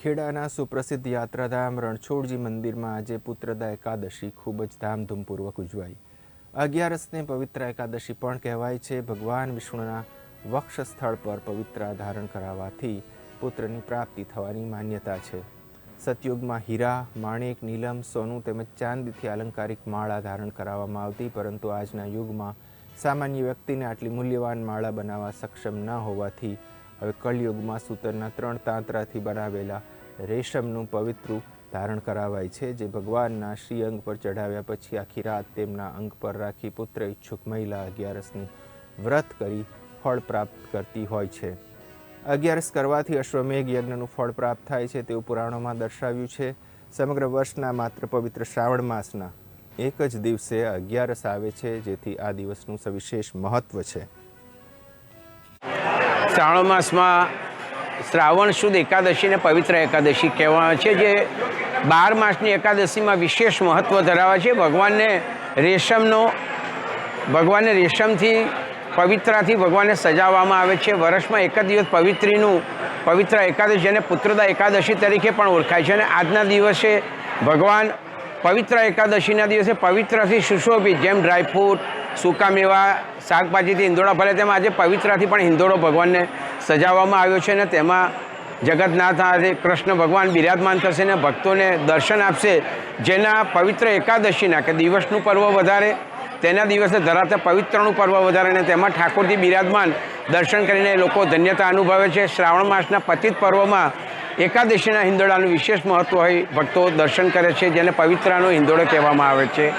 ખેડાના સુપ્રસિદ્ધ યાત્રાધામ રણછોડજી મંદિરમાં આજે પુત્રદા એકાદશી ખૂબ જ ધામધૂમપૂર્વક ઉજવાઈ. અગિયારસને પવિત્ર એકાદશી પણ કહેવાય છે. ભગવાન વિષ્ણુના વક્ષ સ્થળ પર પવિત્ર ધારણ કરાવવાથી પુત્રની પ્રાપ્તિ થવાની માન્યતા છે. સતયુગમાં હીરા, માણેક, નીલમ, સોનું તેમજ ચાંદીથી અલંકારિક માળા ધારણ કરાવવામાં આવતી, પરંતુ આજના યુગમાં સામાન્ય વ્યક્તિને આટલી મૂલ્યવાન માળા બનાવવા સક્ષમ ન હોવાથી હવે કળિયુગમાં સૂતરના ત્રણ તાંતરાથી બનાવેલા રેશમનું પવિત્રું ધારણ કરાવાય છે, જે ભગવાનના શ્રી અંગ પર ચઢાવ્યા પછી આખી રાત તેમના અંગ પર રાખી પુત્ર ઈચ્છુક મહિલા અગિયારસનું વ્રત કરી ફળ પ્રાપ્ત કરતી હોય છે. અગિયારસ કરવાથી અશ્વમેઘ યજ્ઞનું ફળ પ્રાપ્ત થાય છે તેવું પુરાણોમાં દર્શાવ્યું છે. સમગ્ર વર્ષના માત્ર પવિત્ર શ્રાવણ માસના એક જ દિવસે અગિયારસ આવે છે, જેથી આ દિવસનું સવિશેષ મહત્વ છે. શ્રાવણ માસમાં શ્રાવણ સુદ એકાદશીને પવિત્ર એકાદશી કહેવામાં છે, જે બાર માસની એકાદશીમાં વિશેષ મહત્ત્વ ધરાવે છે. ભગવાનને રેશમનો, ભગવાનને રેશમથી, પવિત્રાથી ભગવાનને સજાવવામાં આવે છે. વર્ષમાં એક જ દિવસ પવિત્રીનું, પવિત્ર એકાદશી જેને પુત્રદા એકાદશી તરીકે પણ ઓળખાય છે. અને આજના દિવસે ભગવાન પવિત્ર એકાદશીના દિવસે પવિત્રથી સુશોભિત, જેમ ડ્રાયફ્રૂટ સૂકા મેવા, શાકભાજીથી હિંદોળા ભલે તેમાં આજે પવિત્રથી પણ હિંદોળો ભગવાનને સજાવવામાં આવ્યો છે અને તેમાં જગતનાથ આજે કૃષ્ણ ભગવાન બિરાજમાન થશે ને ભક્તોને દર્શન આપશે. જેના પવિત્ર એકાદશીના, કે દિવસનું પર્વ વધારે, તેના દિવસે ધરાવતા પવિત્રનું પર્વ વધારે અને તેમાં ઠાકોરજી બિરાજમાન દર્શન કરીને લોકો ધન્યતા અનુભવે છે. શ્રાવણ માસના પતિત પર્વમાં એકાદશીના હિંદોળાનું વિશેષ મહત્ત્વ હોય, ભક્તો દર્શન કરે છે, જેને પવિત્રાનો હિંદોળો કહેવામાં આવે છે.